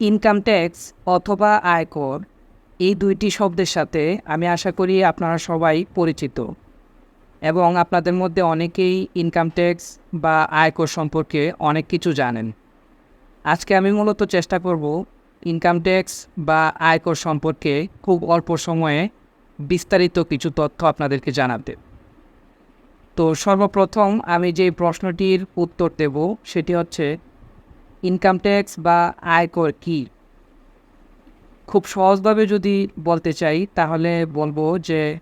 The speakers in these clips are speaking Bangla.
ইনকাম ট্যাক্স অথবা আয়কর এই দুইটি শব্দের সাথে আমি আশা করি আপনারা সবাই পরিচিত। এবং আপনাদের মধ্যে অনেকেই ইনকাম ট্যাক্স বা আয়কর সম্পর্কে অনেক কিছু জানেন। আজকে আমি মূলত চেষ্টা করব ইনকাম ট্যাক্স বা আয়কর সম্পর্কে খুব অল্প সময়ে বিস্তারিত কিছু তথ্য আপনাদেরকে জানাতে। তো সর্বপ্রথম আমি যে প্রশ্নটির উত্তর দেব সেটি হচ্ছে ইনকাম ট্যাক্স বা আয়কর কী? খুব সহজভাবে যদি বলতে চাই, তাহলে বলব যে,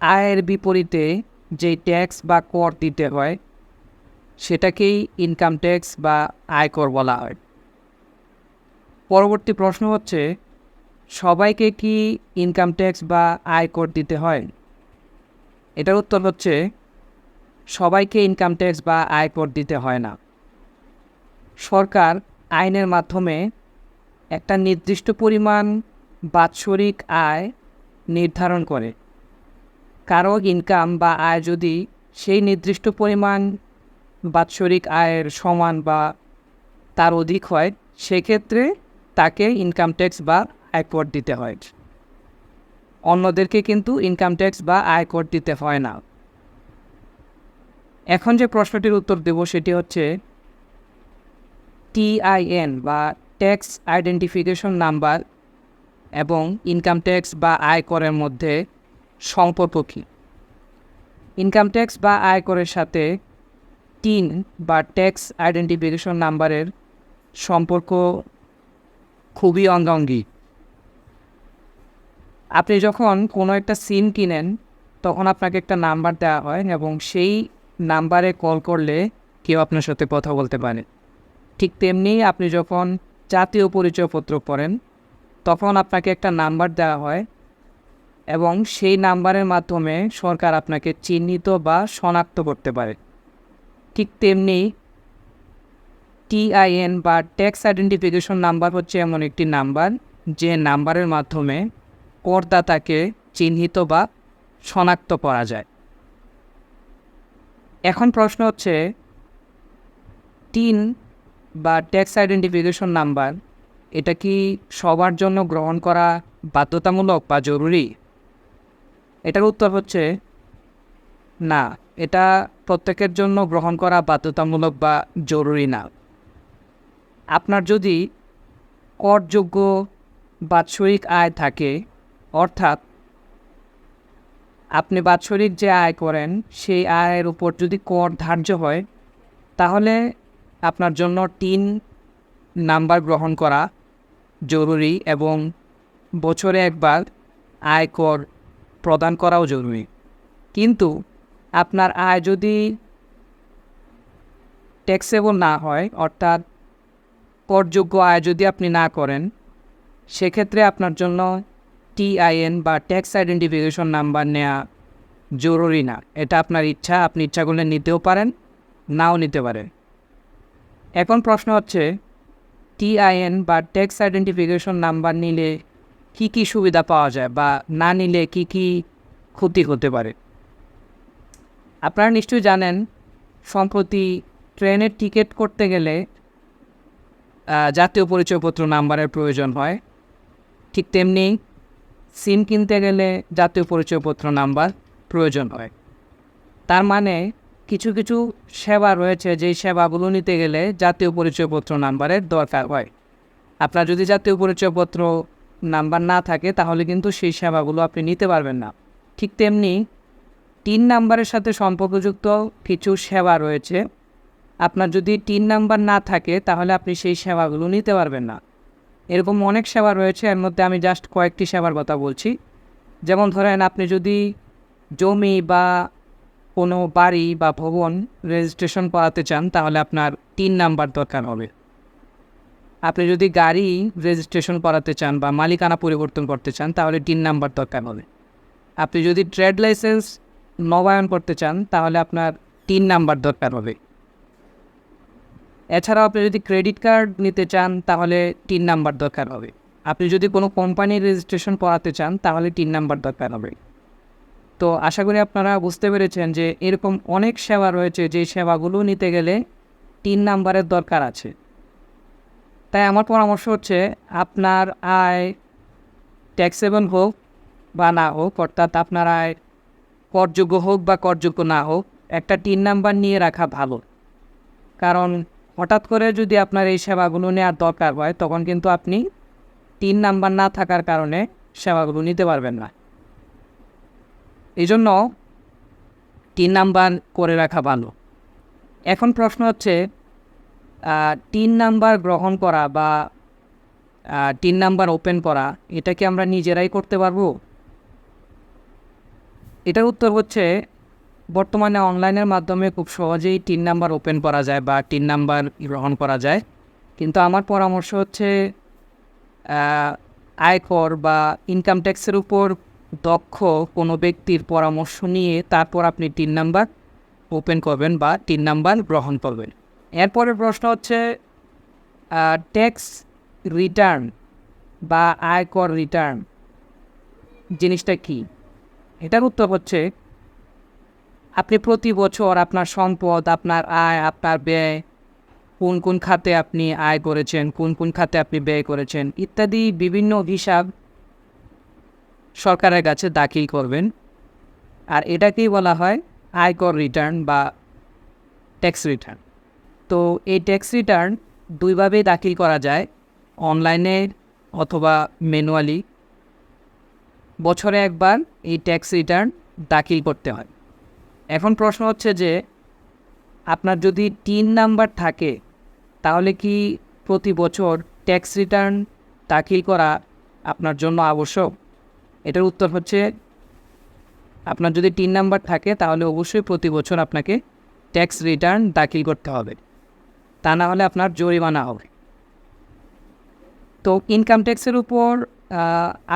আয়ের বিপরীতে যেই ট্যাক্স বা কর দিতে হয়, সেটাকেই ইনকাম ট্যাক্স বা আয়কর বলা হয়। পরবর্তী প্রশ্ন হচ্ছে, সবাইকে কি ইনকাম ট্যাক্স বা আয়কর দিতে হয়? এটার উত্তর হচ্ছে, সবাইকে ইনকাম ট্যাক্স বা আয়কর দিতে হয় না। সরকার আইনের মাধ্যমে একটা নির্দিষ্ট পরিমাণ বাৎসরিক আয় নির্ধারণ করে। কারও ইনকাম বা আয় যদি সেই নির্দিষ্ট পরিমাণ বাৎসরিক আয়ের সমান বা তার অধিক হয়, সেক্ষেত্রে তাকে ইনকাম ট্যাক্স বা আয়কর দিতে হয়। অন্যদেরকে কিন্তু ইনকাম ট্যাক্স বা আয়কর দিতে হয় না। এখন যে প্রশ্নটির উত্তর দেব সেটি হচ্ছে টিআইএন বা ট্যাক্স আইডেন্টিফিকেশন নাম্বার এবং ইনকাম ট্যাক্স বা আয়করের মধ্যে সম্পর্ক কী ইনকাম ট্যাক্স বা আয়করের সাথে টিন বা ট্যাক্স আইডেন্টিফিকেশন নাম্বারের সম্পর্ক খুবই অঙ্গাঙ্গি। আপনি যখন কোনো একটা সিম কিনেন, তখন আপনাকে একটা নাম্বার দেওয়া হয় এবং সেই নাম্বারে কল করলে কেউ আপনার সাথে কথা বলতে পারে। ঠিক তেমনি আপনি যখন জাতীয় পরিচয়পত্র পড়েন, তখন আপনাকে একটা নাম্বার দেওয়া হয় এবং সেই নাম্বারের মাধ্যমে সরকার আপনাকে চিহ্নিত বা শনাক্ত করতে পারে। ঠিক তেমনি টিআইএন বা ট্যাক্স আইডেন্টিফিকেশন নাম্বার হচ্ছে এমন একটি নাম্বার, যে নাম্বারের মাধ্যমে করদাতাকে চিহ্নিত বা শনাক্ত করা যায়। এখন প্রশ্ন হচ্ছে টিন বা ট্যাক্স আইডেন্টিফিকেশন নাম্বার এটা কি সবার জন্য গ্রহণ করা বাধ্যতামূলক বা জরুরি? এটার উত্তর হচ্ছে, না, এটা প্রত্যেকের জন্য গ্রহণ করা বাধ্যতামূলক বা জরুরি না। আপনার যদি করযোগ্য বাৎসরিক আয় থাকে, অর্থাৎ আপনি বাৎসরিক যে আয় করেন, সেই আয়ের উপর যদি কর ধার্য হয়, তাহলে আপনার জন্য তিন নাম্বার গ্রহণ করা জরুরি এবং বছরে একবার আয়কর প্রদান করাও জরুরি। কিন্তু আপনার আয় যদি ট্যাক্সেবল না হয়, অর্থাৎ করযোগ্য আয় যদি আপনি না করেন, সেক্ষেত্রে আপনার জন্য টিআইএন বা ট্যাক্স আইডেন্টিফিকেশন নাম্বার নেওয়া জরুরি না। এটা আপনার ইচ্ছা, আপনি ইচ্ছা করলে নিতেও পারেন, নাও নিতে পারেন। এখন প্রশ্ন হচ্ছে, টিআইএন বা ট্যাক্স আইডেন্টিফিকেশন নাম্বার নিলে কি কি সুবিধা পাওয়া যায় বা না নিলে কি কি ক্ষতি হতে পারে? আপনারা নিশ্চয়ই জানেন, সম্প্রতি ট্রেনের টিকিট করতে গেলে জাতীয় পরিচয়পত্র নাম্বারের প্রয়োজন হয়। ঠিক তেমনি সিম কিনতে গেলে জাতীয় পরিচয়পত্র নাম্বার প্রয়োজন হয়। তার মানে কিছু কিছু সেবা রয়েছে, যেই সেবাগুলো নিতে গেলে জাতীয় পরিচয়পত্র নাম্বারের দরকার হয়। আপনার যদি জাতীয় পরিচয়পত্র নাম্বার না থাকে, তাহলে কিন্তু সেই সেবাগুলো আপনি নিতে পারবেন না। ঠিক তেমনি তিন নাম্বারের সাথে সম্পর্কযুক্ত কিছু সেবা রয়েছে। আপনার যদি তিন নাম্বার না থাকে, তাহলে আপনি সেই সেবাগুলো নিতে পারবেন না। এরকম অনেক সেবা রয়েছে, এর মধ্যে আমি জাস্ট কয়েকটি সেবার কথা বলছি। যেমন ধরেন, আপনি যদি জমি বা কোনো বাড়ি বা ভবন রেজিস্ট্রেশন করাতে চান, তাহলে আপনার তিন নাম্বার দরকার হবে। আপনি যদি গাড়ি রেজিস্ট্রেশন করাতে চান বা মালিকানা পরিবর্তন করতে চান, তাহলে তিন নাম্বার দরকার হবে। আপনি যদি ট্রেড লাইসেন্স নবায়ন করতে চান, তাহলে আপনার তিন নাম্বার দরকার হবে। এছাড়াও আপনি যদি ক্রেডিট কার্ড নিতে চান, তাহলে তিন নাম্বার দরকার হবে। আপনি যদি কোনো কোম্পানির রেজিস্ট্রেশন করাতে চান, তাহলে তিন নাম্বার দরকার হবে। তো আশা করি আপনারা বুঝতে পেরেছেন যে এরকম অনেক সেবা রয়েছে, যে সেবাগুলো নিতে গেলে তিন নাম্বারের দরকার আছে। তাই আমার পরামর্শ হচ্ছে আপনার আয় ট্যাক্সেবল হোক বা না হোক, অর্থাৎ আপনার আয় করযোগ্য হোক বা করযোগ্য না হোক, একটা টিন নাম্বার নিয়ে রাখা ভালো। কারণ হঠাৎ করে যদি আপনার এই সেবাগুলো নেওয়ার দরকার হয়, তখন কিন্তু আপনি তিন নাম্বার না থাকার কারণে সেবাগুলো নিতে পারবেন না। এই জন্য তিন নাম্বার করে রাখা ভালো। এখন প্রশ্ন হচ্ছে তিন নাম্বার গ্রহণ করা বা তিন নাম্বার ওপেন করা, এটা কি আমরা নিজেরাই করতে পারব? এটার উত্তর হচ্ছে, বর্তমানে অনলাইনের মাধ্যমে খুব সহজেই তিন নাম্বার ওপেন করা যায় বা তিন নাম্বার গ্রহণ করা যায়। কিন্তু আমার পরামর্শ হচ্ছে আয়কর বা ইনকাম ট্যাক্সের উপর দক্ষ কোনো ব্যক্তির পরামর্শ নিয়ে তারপর আপনি তিন নাম্বার ওপেন করবেন বা তিন নাম্বার গ্রহণ করবেন। এরপরের প্রশ্ন হচ্ছে ট্যাক্স রিটার্ন বা আয়কর রিটার্ন জিনিসটা কি? এটার উত্তর হচ্ছে, আপনি প্রতি বছর আপনার সম্পদ, আপনার আয়, আপনার ব্যয়, কোন কোন খাতে আপনি আয় করেছেন, কোন কোন খাতে আপনি ব্যয় করেছেন ইত্যাদি বিভিন্ন হিসাব সরকারের কাছে দাখিল করবেন। আর এটাকেই বলা হয় আয়কর রিটার্ন বা ট্যাক্স রিটার্ন তো এই ট্যাক্স রিটার্ন দুইভাবেই দাখিল করা যায় অনলাইনে অথবা ম্যানুয়ালি বছরে একবার এই ট্যাক্স রিটার্ন দাখিল করতে হয়। এখন প্রশ্ন হচ্ছে যে, আপনার যদি তিন নাম্বার থাকে, তাহলে কি প্রতি বছর ট্যাক্স রিটার্ন দাখিল করা আপনার জন্য আবশ্যক? এটার উত্তর হচ্ছে, আপনার যদি তিন নাম্বার থাকে, তাহলে অবশ্যই প্রতি বছর আপনাকে ট্যাক্স রিটার্ন দাখিল করতে হবে। তা না হলে আপনার জরিমানা হবে। তো ইনকাম ট্যাক্সের উপর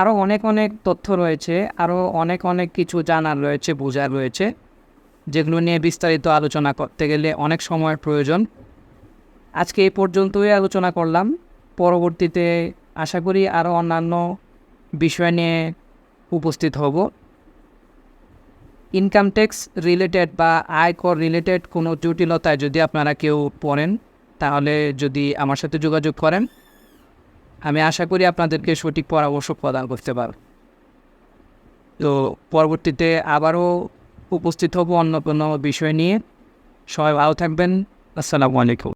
আরও অনেক অনেক তথ্য রয়েছে আরও অনেক অনেক কিছু জানার রয়েছে, বোঝার রয়েছে, যেগুলো নিয়ে বিস্তারিত আলোচনা করতে গেলে অনেক সময়ের প্রয়োজন। আজকে এই পর্যন্তই আলোচনা করলাম। পরবর্তীতে আশা করি আরও অন্যান্য বিষয় নিয়ে উপস্থিত হব। ইনকাম ট্যাক্স রিলেটেড বা আয়কর রিলেটেড কোনো জটিলতায় যদি আপনারা কেউ পড়েন, তাহলে যদি আমার সাথে যোগাযোগ করেন, আমি আশা করি আপনাদেরকে সঠিক পরামর্শ প্রদান করতে পারব। তো পরবর্তীতে আবারও উপস্থিত হব অন্য কোনো বিষয় নিয়ে। সবাই ভালো থাকবেন। আসসালামু আলাইকুম।